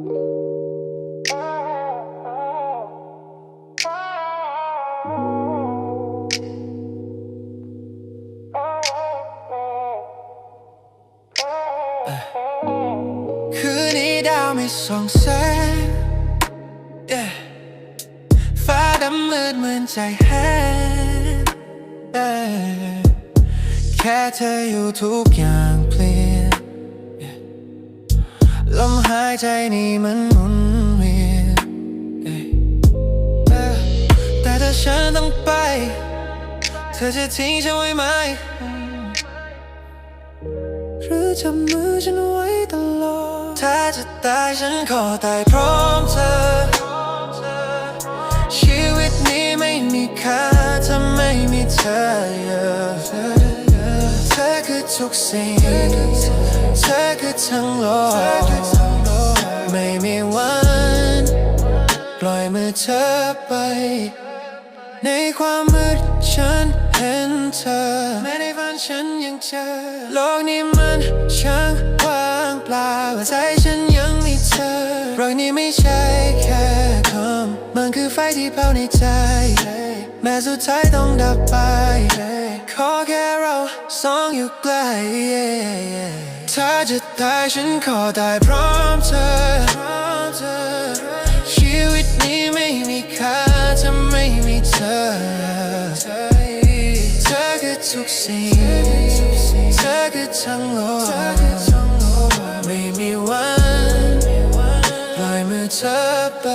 คืนนี้ดาวไม่ส่องแสง yeah ฟ้าดำมืดเหมือนใจแห้ง yeah แค่เธออยู่ทุกอย่าง ลมหายใจนี่มันหมุนเวียนแต่ถ้าฉันต้องไป เธอจะทิ้งฉันไว้ไหม หรือจับมือฉันไว้ตลอด ถ้าจะตายฉันขอตายพร้อมเธอ ชีวิตนี้ไม่มีค่าถ้าไม่มีเธอ เธอคือทุกสิ่ง ทั้งโลกไม่มีวัน ปล่อยมือเธอไป ในความมืดฉันเห็นเธอแม้ในฝันฉันยังเจอโลกนี้มันช่างว่างเปล่าใจฉันยังมีเธอรักนี้ไม่ใช่แค่คำมันคือไฟที่เผาในใจ แม้สุดท้ายต้องดับไปขอแค่เราสองอยู่ใกล้ถ้าจะ ตายฉันขอตายพร้อมเธอ ชีวิตนี้ไม่มีค่าถ้าไม่มีเธอ เธอคือทุกสิ่ง เธอคือทั้งโลกไม่มีวันปล่อยมือเธอไป